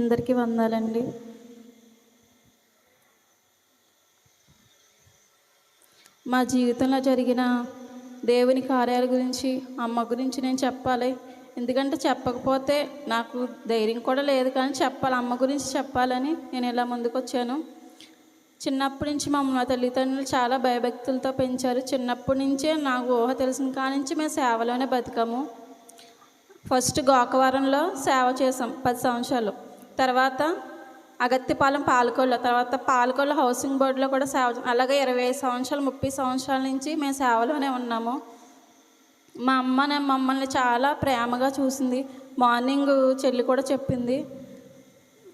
అందరికీ వందాలండి. మా జీవితంలో జరిగిన దేవుని కార్యాల గురించి అమ్మ గురించి నేను చెప్పాలి. ఎందుకంటే చెప్పకపోతే నాకు ధైర్యం కూడా లేదు కానీ చెప్పాలి అమ్మ గురించి చెప్పాలని నేను ఇలా ముందుకు వచ్చాను చిన్నప్పటి నుంచి మా మా తల్లిదండ్రులు చాలా భయభక్తులతో పెంచారు. చిన్నప్పటి నుంచే నాకు ఊహ తెలిసిన కాడి నుంచి మేము సేవలోనే బతికాము. ఫస్ట్ గోకవరంలో సేవ చేసాం పది సంవత్సరాలు. తర్వాత అగత్తిపాలెం పాలకొల్లు తర్వాత పాలకొల్లు హౌసింగ్ బోర్డులో కూడా సేవ అలాగే ఇరవై ఐదు సంవత్సరాలు ముప్పై సంవత్సరాల నుంచి మేము సేవలోనే ఉన్నాము. మా అమ్మ మమ్మల్ని చాలా ప్రేమగా చూసింది. మార్నింగ్ చెల్లి కూడా చెప్పింది.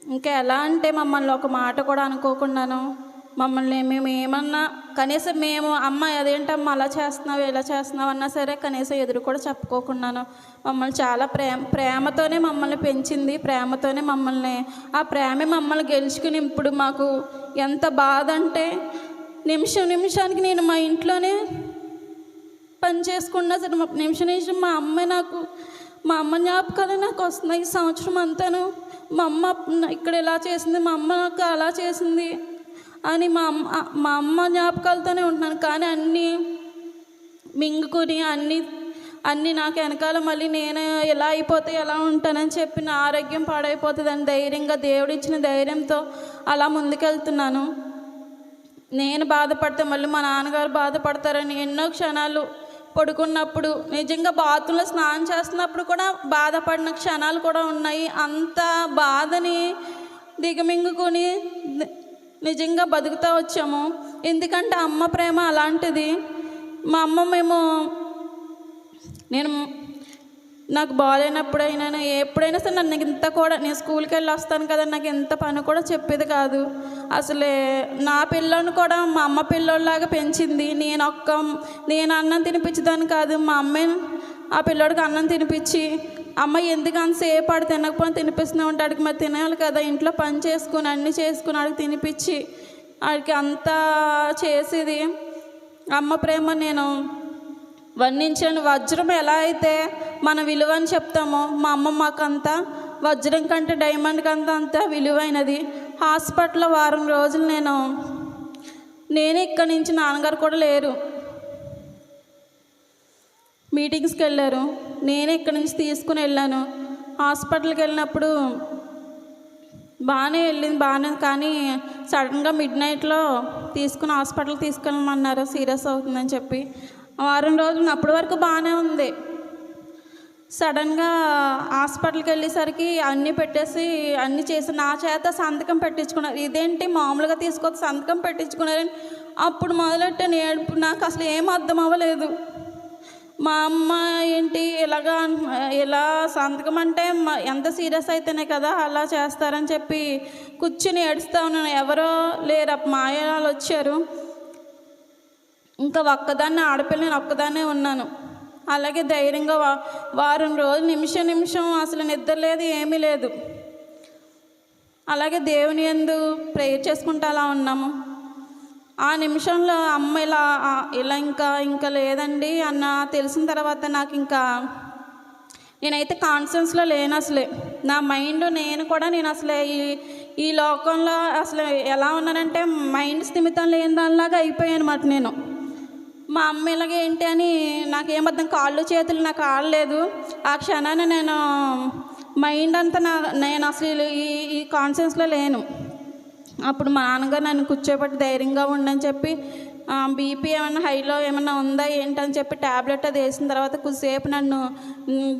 ఇంకా ఎలా అంటే మమ్మల్ని ఒక మాట కూడా అనుకోకుండాను మమ్మల్ని మేము ఏమన్నా కనీసం మేము అమ్మ అదేంటమ్మా అలా చేస్తున్నావు ఇలా చేస్తున్నావు అన్నా సరే కనీసం ఎదురు కూడా చెప్పుకోకుండాను. మమ్మల్ని చాలా ప్రేమ ప్రేమతోనే మమ్మల్ని పెంచింది ప్రేమతోనే మమ్మల్ని ఆ ప్రేమే మమ్మల్ని గెలుచుకుని ఇప్పుడు మాకు ఎంత బాధ అంటే నిమిషం నిమిషానికి నేను మా ఇంట్లోనే పని చేసుకున్నా సరే నిమిషం నిమిషం మా అమ్మ నాకు మా అమ్మ జ్ఞాపకాలే నాకు వస్తున్నాయి ఈ సంవత్సరం అంతాను. మా అమ్మ ఇక్కడ ఇలా చేసింది మా అమ్మ నాకు అలా చేసింది. అని మా అమ్మ మా అమ్మ జ్ఞాపకాలతోనే ఉంటున్నాను. కానీ అన్నీ మింగుకుని అన్నీ అన్నీ నాకు వెనకాల మళ్ళీ నేను ఎలా అయిపోతే ఎలా ఉంటానని చెప్పి నా ఆరోగ్యం పాడైపోతుందని ధైర్యంగా దేవుడు ఇచ్చిన ధైర్యంతో అలా ముందుకెళ్తున్నాను. నేను బాధపడితే మళ్ళీ మా నాన్నగారు బాధపడతారని ఎన్నో క్షణాలు పడుకున్నప్పుడు నిజంగా బాత్రూంలో స్నానం చేస్తున్నప్పుడు కూడా బాధపడిన క్షణాలు కూడా ఉన్నాయి. అంత బాధని దిగమింగుకొని నిజంగా బతుకుతూ వచ్చాము. ఎందుకంటే అమ్మ ప్రేమ అలాంటిది. మా అమ్మ మేము నేను నాకు బాగాలేనప్పుడైనా ఎప్పుడైనా సరే నన్ను ఇంత కూడా నేను స్కూల్కి వెళ్ళి వస్తాను కదా నాకు ఇంత పని కూడా చెప్పేది కాదు. అసలే నా పిల్లని కూడా మా అమ్మ పిల్లోళ్ళలాగా పెంచింది. నేను ఒక్క నేను అన్నం తినిపించేదాన్ని కాదు. మా అమ్మే ఆ పిల్లోడికి అన్నం తినిపించి అమ్మ ఎందుకు సేపాడు తినకపోయినా తినిపిస్తున్నావు అంటే అడిగి మరి తినాలి కదా. ఇంట్లో పని చేసుకుని అన్నీ చేసుకుని అడిగి తినిపించి ఆడికి అంతా చేసేది అమ్మ ప్రేమ నేను వర్ణించండి వజ్రం ఎలా అయితే మన విలువ అని చెప్తామో మా అమ్మ మాకంతా వజ్రం కంటే డైమండ్ కంటే అంత విలువైనది. హాస్పిటల్లో వారం రోజులు నేను నేనే ఇక్కడి నుంచి నాన్నగారు కూడా లేరు. మీటింగ్స్కి వెళ్ళారు. నేనే ఇక్కడి నుంచి తీసుకుని వెళ్ళాను. హాస్పిటల్కి వెళ్ళినప్పుడు బాగానే వెళ్ళింది బాగానే కానీ సడన్గా మిడ్ నైట్లో తీసుకుని హాస్పిటల్ తీసుకెళ్ళమన్నారు. సీరియస్ అవుతుందని చెప్పి. వారం రోజులు అప్పటి వరకు బాగానే ఉంది. సడన్గా హాస్పిటల్కి వెళ్ళేసరికి అన్నీ పెట్టేసి అన్నీ చేసి నా చేత సంతకం పెట్టించుకున్నారు. ఇదేంటి మామూలుగా తీసుకొచ్చి సంతకం పెట్టించుకున్నారని అప్పుడు మొదలెట్టాను. ఏడుపు నాకు అసలు ఏం అర్థం అవ్వలేదు. మా అమ్మ ఏంటి ఇలాగా ఇలా సంతకం అంటే ఎంత సీరియస్ అయితేనే కదా అలా చేస్తారని చెప్పి కూర్చుని ఏడుస్తా ఉన్నాను. ఎవరో లేరు. మాయాలు మా వాళ్ళు వచ్చారు. ఇంకా ఒక్కదాన్ని ఆడపిల్ల నేను ఒక్కదాన్నే ఉన్నాను. అలాగే ధైర్యంగా వా వారం రోజులు నిమిషం నిమిషం అసలు నిద్ర లేదు ఏమీ లేదు. అలాగే దేవుని ఎందు ప్రేయర్ చేసుకుంటూ అలా ఉన్నాము. ఆ నిమిషంలో అమ్మ ఇలా ఇలా ఇంకా ఇంకా లేదండి అన్న తెలిసిన తర్వాత నాకు ఇంకా నేనైతే కాన్ఫిడెన్స్లో లేను అసలే. నా మైండ్ నేను కూడా నేను అసలే ఈ ఈ లోకంలో అసలు ఎలా ఉన్నానంటే మైండ్ స్థిమితం లేని దానిలాగా అయిపోయాను అనమాట నేను. మా అమ్మ ఇలాగే ఏంటి అని నాకు అర్థం కాళ్ళు చేతులు నాకు ఆడలేదు ఆ క్షణాన నేను మైండ్ అంతా నా నేను అసలు ఈ ఈ కాన్షియన్స్లో లేను. అప్పుడు మా నాన్నగారు నన్ను కూర్చోబెట్టి ధైర్యంగా ఉండని చెప్పి బీపీ ఏమైనా హైలో ఏమైనా ఉందా ఏంటని చెప్పి ట్యాబ్లెట్ అది వేసిన తర్వాత కొద్దిసేపు నన్ను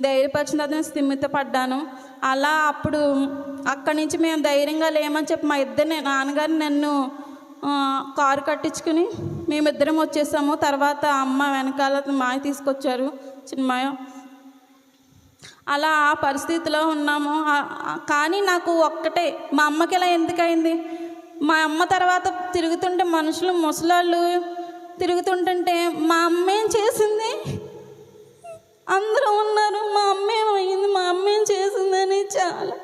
ధైర్యపరిచిన తర్వాత నేను స్థిమితపడ్డాను అలా అప్పుడు అక్కడి నుంచి మేము ధైర్యంగా లేమని చెప్పి మా ఇద్దరిని నాన్నగారు నన్ను కారు కట్టించుకుని మేమిద్దరం వచ్చేసాము. తర్వాత అమ్మ వెనకాల మాయ తీసుకొచ్చారు చిన్నమాయ అలా ఆ పరిస్థితిలో ఉన్నాము. కానీ నాకు ఒక్కటే మా అమ్మకి ఇలా ఎందుకయింది? మా అమ్మ తర్వాత తిరుగుతుంటే మనుషులు ముసలాళ్ళు తిరుగుతుంటుంటే మా అమ్మ ఏం చేసింది? అందరూ ఉన్నారు మా అమ్మ ఏమైంది? మా అమ్మ ఏం చేసిందని చాలా.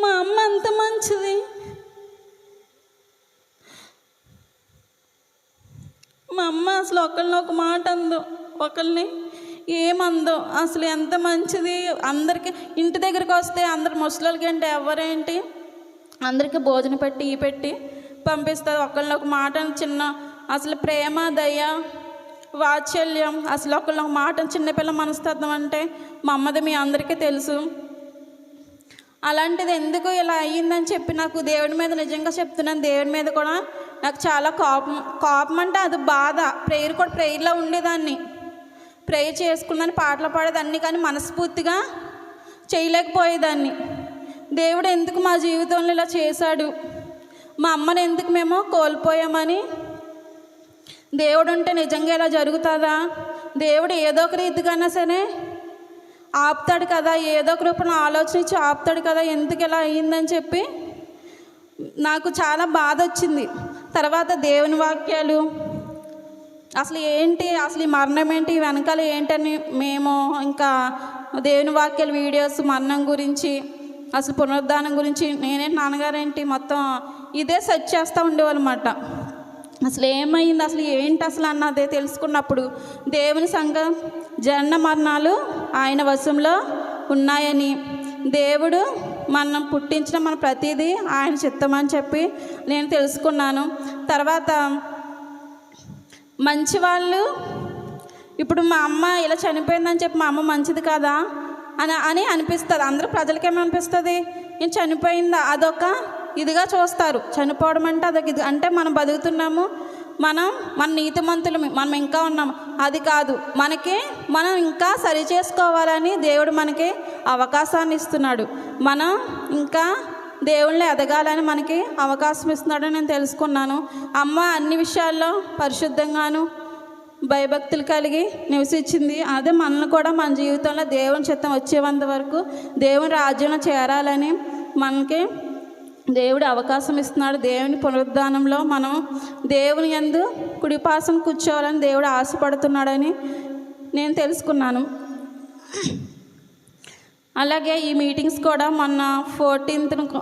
మా అమ్మ అంత మంచిది. మా అమ్మ అసలు ఒకళ్ళని ఒక మాట అందు ఒకళ్ళని ఏమందో? అసలు ఎంత మంచిది? అందరికీ ఇంటి దగ్గరికి వస్తే అందరు ముసలికి అంటే ఎవరేంటి? అందరికీ భోజనం పెట్టి ఈ పెట్టి పంపిస్తారు. ఒకళ్ళని ఒక మాట చిన్న అసలు ప్రేమ దయ వాత్సల్యం అసలు ఒకళ్ళని ఒక మాట చిన్నపిల్ల మనస్తత్వం అంటే మా అమ్మది మీ అందరికీ తెలుసు. అలాంటిది ఎందుకు ఇలా అయ్యిందని చెప్పి నాకు దేవుడి మీద నిజంగా చెప్తున్నాను. దేవుడి మీద కూడా నాకు చాలా కోపం కోపం అంటే అది బాధ. ప్రేయర్ కూడా ప్రేయర్లో ఉండేదాన్ని. ప్రేయర్ చేసుకున్నాను పాటలు పాడేదాన్ని కానీ మనస్ఫూర్తిగా చేయలేకపోయేదాన్ని. దేవుడు ఎందుకు మా జీవితంలో ఇలా చేశాడు? మా అమ్మని ఎందుకు మేము కోల్పోయామని? దేవుడు ఉంటే నిజంగా ఇలా జరుగుతుందా? దేవుడు ఏదో ఒక రీతికైనా సరే ఆపుతాడు కదా ఏదో ఒక రూపంలో ఆలోచించి ఆపుతాడు కదా ఎందుకు ఇలా అయ్యిందని చెప్పి నాకు చాలా బాధ వచ్చింది. తర్వాత దేవుని వాక్యాలు అసలు ఏంటి అసలు ఈ మరణం ఏంటి వెనకాల ఏంటని మేము ఇంకా దేవుని వాక్యాల వీడియోస్ మరణం గురించి అసలు పునరుద్ధానం గురించి నేనే నాన్నగారేంటి మొత్తం ఇదే సెర్చ్ చేస్తూ ఉండేవాళ్ళమాట. అసలు ఏమైంది అసలు ఏంటి అసలు అన్నదే తెలుసుకున్నప్పుడు దేవుని సంఘం జనన మరణాలు ఆయన వశంలో ఉన్నాయని దేవుడు మనం పుట్టించిన మన ప్రతిదీ ఆయన చిత్తమని చెప్పి నేను తెలుసుకున్నాను. తర్వాత మంచి వాళ్ళు ఇప్పుడు మా అమ్మ ఇలా చనిపోయిందని చెప్పి మా అమ్మ మంచిది కాదా? అని అని అనిపిస్తుంది. అందరూ ప్రజలకేమనిపిస్తుంది నేను చనిపోయిందా? అదొక ఇదిగా చూస్తారు. చనిపోవడం అంటే అదొక ఇది. అంటే మనం బతుకుతున్నాము మనం మన నీతిమంతులు మనం ఇంకా ఉన్నాము. అది కాదు. మనకి మనం ఇంకా సరి చేసుకోవాలని దేవుడు మనకి అవకాశాన్ని ఇస్తున్నాడు. మనం ఇంకా దేవుణ్ణి ఎదగాలని మనకి అవకాశం ఇస్తున్నాడని నేను తెలుసుకున్నాను. అమ్మ అన్ని విషయాల్లో పరిశుద్ధంగాను భయభక్తులు కలిగి నివసించింది. అదే మనల్ని కూడా మన జీవితంలో దేవుని చిత్తం వచ్చేంత వరకు దేవుని రాజ్యంలో చేరాలని మనకి దేవుడు అవకాశం ఇస్తున్నాడు. దేవుని పునరుద్ధానంలో మనం దేవుని యందు కుడిపాసం కూర్చోవాలని దేవుడు ఆశపడుతున్నాడని నేను తెలుసుకున్నాను. అలాగే ఈ మీటింగ్స్ కూడా మొన్న ఫోర్టీన్త్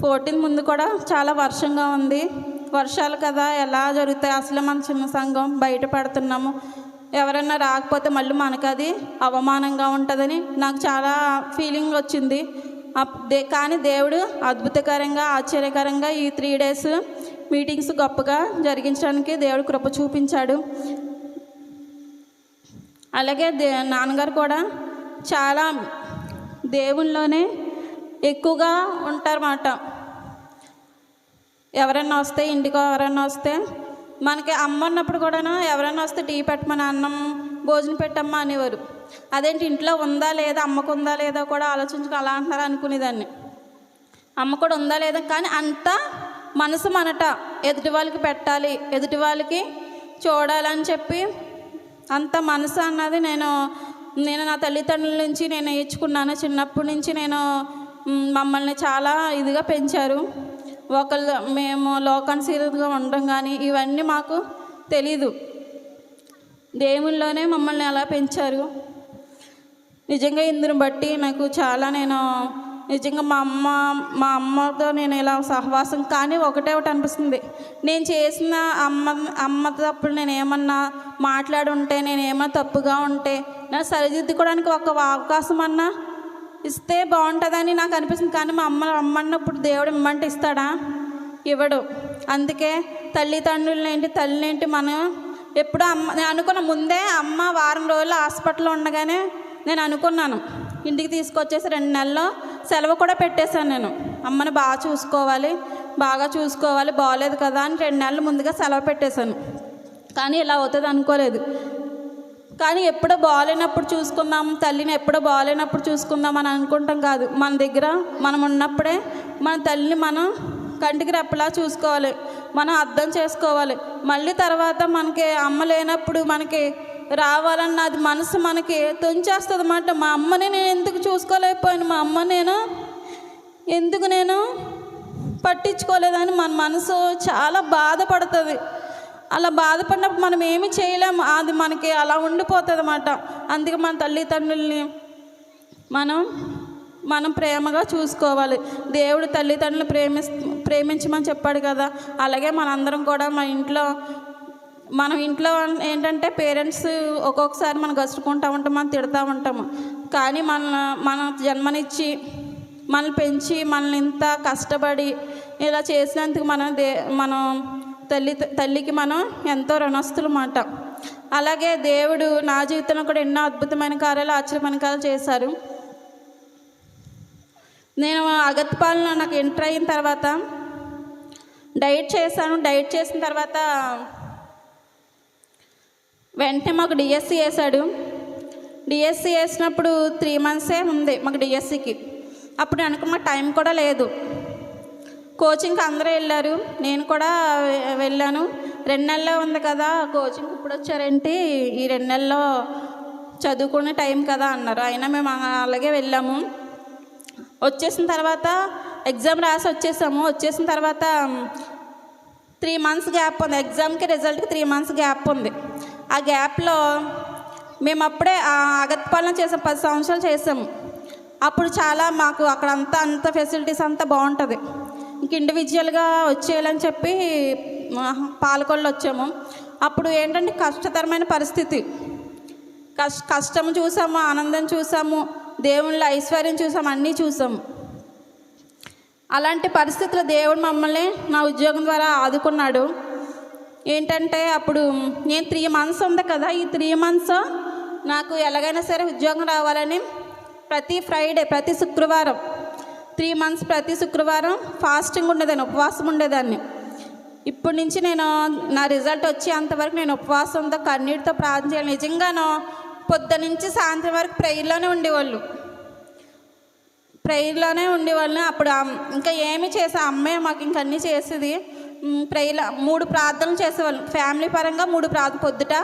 ఫోర్టీన్త్ ముందు కూడా చాలా వర్షంగా ఉంది. వర్షాలు కదా ఎలా జరుగుతాయి? అసలు మన చిన్న సంఘం బయటపడుతున్నాము ఎవరన్నా ఎవరైనా రాకపోతే మళ్ళీ మనకు అది అవమానంగా ఉంటుందని నాకు చాలా ఫీలింగ్ వచ్చింది. అప్- దే కానీ దేవుడు అద్భుతకరంగా ఆశ్చర్యకరంగా ఈ త్రీ డేస్ మీటింగ్స్ గొప్పగా జరిగించడానికి దేవుడు కృప చూపించాడు. అలాగే దే నాన్నగారు కూడా చాలా దేవుల్లోనే ఎక్కువగా ఉంటారన్నమాట. ఎవరైనా వస్తే ఇంటికి ఎవరైనా వస్తే మనకి అమ్మ ఉన్నప్పుడు కూడా ఎవరైనా వస్తే టీ పెట్టమని అన్నం భోజనం పెట్టమ్మా అనేవారు. అదేంటి ఇంట్లో ఉందా లేదా అమ్మకు ఉందా లేదా కూడా ఆలోచించుకు అలా అంటున్నారు అనుకునేదాన్ని. అమ్మ కూడా ఉందా లేదా కానీ అంత మనసు మనట ఎదుటి వాళ్ళకి పెట్టాలి ఎదుటి వాళ్ళకి చూడాలని చెప్పి అంత మనసు అన్నది నేను నేను నా తల్లిదండ్రుల నుంచి నేను నేర్చుకున్నాను. చిన్నప్పటి నుంచి నేను మమ్మల్ని చాలా ఇదిగా పెంచారు. ఒకళ్ళు మేము లోకానుసీరుగా ఉండడం కానీ ఇవన్నీ మాకు తెలీదు. దేవుల్లోనే మమ్మల్ని అలా పెంచారు. నిజంగా ఇందుని బట్టి నాకు చాలా నేను నిజంగా మా అమ్మ మా అమ్మతో నేను ఇలా సహవాసం కానీ ఒకటే ఒకటి అనిపిస్తుంది. నేను చేసిన అమ్మ అమ్మ తప్పుడు నేను ఏమన్నా మాట్లాడి ఉంటే నేను ఏమన్నా తప్పుగా ఉంటే నన్ను సరిదిద్దుకోవడానికి ఒక అవకాశం అన్నా ఇస్తే బాగుంటుందని నాకు అనిపిస్తుంది. కానీ మా అమ్మ అమ్మన్నప్పుడు దేవుడు ఇమ్మంటే ఇస్తాడా? ఇవ్వడు. అందుకే తల్లిదండ్రులు ఏంటి తల్లిని ఏంటి మనం ఎప్పుడు అమ్మ నేను అనుకున్న ముందే అమ్మ వారం రోజులు హాస్పిటల్లో ఉండగానే నేను అనుకున్నాను. ఇంటికి తీసుకొచ్చేసి రెండు నెలల్లో సెలవు కూడా పెట్టేశాను నేను. అమ్మని బాగా చూసుకోవాలి బాగా చూసుకోవాలి బాగోలేదు కదా అని రెండు నెలలు ముందుగా సెలవు పెట్టేశాను. కానీ ఇలా అవుతుంది అనుకోలేదు. కానీ ఎప్పుడో బాగాలేనప్పుడు చూసుకుందాం తల్లిని ఎప్పుడో బాగాలేనప్పుడు చూసుకుందాం అని అనుకుంటాం కాదు. మన దగ్గర మనం ఉన్నప్పుడే మన తల్లిని మనం కంటికి రెప్పలా చూసుకోవాలి. మనం అర్థం చేసుకోవాలి. మళ్ళీ తర్వాత మనకి అమ్మ లేనప్పుడు మనకి రావాలన్న అది మనసు మనకి తొంచేస్తుంది అన్నమాట మా అమ్మని నేను ఎందుకు చూసుకోలేకపోయాను? మా అమ్మ నేను ఎందుకు నేను పట్టించుకోలేదని మన మనసు చాలా బాధపడుతుంది. అలా బాధపడినప్పుడు మనం ఏమి చేయలేము అది మనకి అలా ఉండిపోతుంది అన్నమాట అందుకే మన తల్లిదండ్రుల్ని మనం మనం ప్రేమగా చూసుకోవాలి. దేవుడు తల్లిదండ్రులు ప్రేమి ప్రేమించమని చెప్పాడు కదా. అలాగే మనందరం కూడా మన ఇంట్లో మనం ఇంట్లో ఏంటంటే పేరెంట్స్ ఒక్కొక్కసారి మనం గసుకుంటూ ఉంటాం మనం తిడతా ఉంటాము కానీ మన మన జన్మనిచ్చి మనల్ని పెంచి మనల్ని ఇంత కష్టపడి ఇలా చేసినందుకు మనం దే మనం తల్లి తల్లికి మనం ఎంతో రుణస్తులమాట అలాగే దేవుడు నా జీవితంలో కూడా ఎన్నో అద్భుతమైన కార్యాలు ఆశ్చర్యమైన చేశారు. నేను అగత్పాలన నాకు ఎంటర్ అయిన తర్వాత డైట్ చేశాను. డైట్ చేసిన తర్వాత వెంటనే మాకు డిఎస్సి వేశాడు. డిఎస్సి వేసినప్పుడు త్రీ మంత్సే ఉంది మాకు డిఎస్సికి అప్పుడు అనుకున్న టైం కూడా లేదు. కోచింగ్కి అందరూ వెళ్ళారు. నేను కూడా వెళ్ళాను. రెండు నెలల్లో ఉంది కదా కోచింగ్ ఇప్పుడు వచ్చారేంటి? ఈ రెండు నెలల్లో చదువుకునే టైం కదా అన్నారు. అయినా మేము అలాగే వెళ్ళాము. వచ్చేసిన తర్వాత ఎగ్జామ్ రాసి వచ్చేసాము. వచ్చేసిన తర్వాత త్రీ మంత్స్ గ్యాప్ ఉంది. ఎగ్జామ్కి రిజల్ట్కి త్రీ మంత్స్ గ్యాప్ ఉంది. ఆ గ్యాప్లో మేము అప్పుడే అగత్పాలన చేసాం పది సంవత్సరాలు చేసాము అప్పుడు చాలా మాకు అక్కడ అంతా అంత ఫెసిలిటీస్ అంతా బాగుంటుంది. ఇంక ఇండివిజువల్గా వచ్చేయాలని చెప్పి పాలకొల్లు వచ్చాము. అప్పుడు ఏంటంటే కష్టతరమైన పరిస్థితి. కష్ కష్టం చూసాము ఆనందం చూసాము దేవుళ్ళ ఐశ్వర్యం చూసాము అన్నీ చూసాము. అలాంటి పరిస్థితుల్లో దేవుడు మమ్మల్ని నా ఉద్యోగం ద్వారా ఆదుకున్నాడు. ఏంటంటే అప్పుడు నేను త్రీ మంత్స్ ఉంది కదా ఈ త్రీ మంత్స్ నాకు ఎలాగైనా సరే ఉద్యోగం రావాలని ప్రతి ఫ్రైడే ప్రతి శుక్రవారం త్రీ మంత్స్ ప్రతి శుక్రవారం ఫాస్టింగ్ ఉండేదాన్ని ఉపవాసం ఉండేదాన్ని. ఇప్పటి నుంచి నేను నా రిజల్ట్ వచ్చే అంతవరకు నేను ఉపవాసంతో కన్నీటితో ప్రార్థన చేయాలి. నిజంగాను పొద్దు నుంచి సాయంత్రం వరకు ప్రేయర్లోనే ఉండేవాళ్ళు. ప్రేయర్లోనే ఉండేవాళ్ళు అప్పుడు ఇంకా ఏమి చేసే అమ్మాయి మాకు ఇంక అన్నీ చేసేది. ప్రేయర్ మూడు ప్రార్థనలు చేసేవాళ్ళు. ఫ్యామిలీ పరంగా మూడు ప్రార్థ పొద్దుట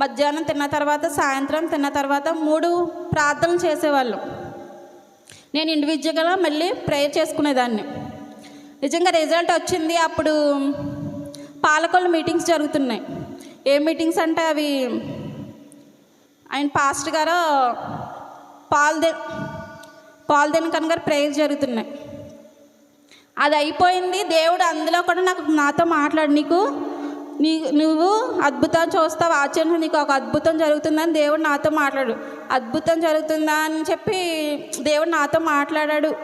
మధ్యాహ్నం తిన్న తర్వాత సాయంత్రం తిన్న తర్వాత మూడు ప్రార్థనలు చేసేవాళ్ళు. నేను ఇండివిజువల్గా మళ్ళీ ప్రేయర్ చేసుకునేదాన్ని. నిజంగా రిజల్ట్ వచ్చింది అప్పుడు పాలకొల్లు మీటింగ్స్ జరుగుతున్నాయి. ఏ మీటింగ్స్ అంటే అవి ఆయన పాస్టర్ గారు పాల్దే పాల్దెనకన్ గారు ప్రేయర్ జరుగుతున్నాయి. అది అయిపోయింది. దేవుడు అందులో కూడా నాకు నాతో మాట్లాడు. నీకు నీ నువ్వు అద్భుతం చూస్తావు ఆచరణ నీకు ఒక అద్భుతం జరుగుతుందని దేవుడు నాతో మాట్లాడు. అద్భుతం జరుగుతుందా అని చెప్పి దేవుడు నాతో మాట్లాడాడు.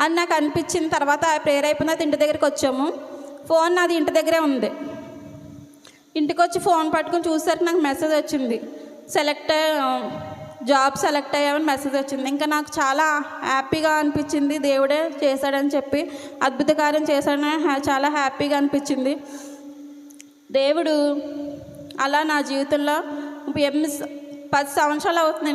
అని నాకు అనిపించిన తర్వాత ప్రేయర్ అయిపోయిన ఇంటి దగ్గరికి వచ్చాము. ఫోన్ నాది ఇంటి దగ్గరే ఉంది. ఇంటికి వచ్చి ఫోన్ పట్టుకొని చూసరికి నాకు మెసేజ్ వచ్చింది. సెలెక్ట్ జాబ్ సెలెక్ట్ అయ్యామని మెసేజ్ వచ్చింది. ఇంకా నాకు చాలా హ్యాపీగా అనిపించింది. దేవుడే చేశాడని చెప్పి అద్భుత కార్యం చేశాడని చాలా హ్యాపీగా అనిపించింది. దేవుడు అలా నా జీవితంలో ఎనిమిది పది సంవత్సరాలు అవుతుంది.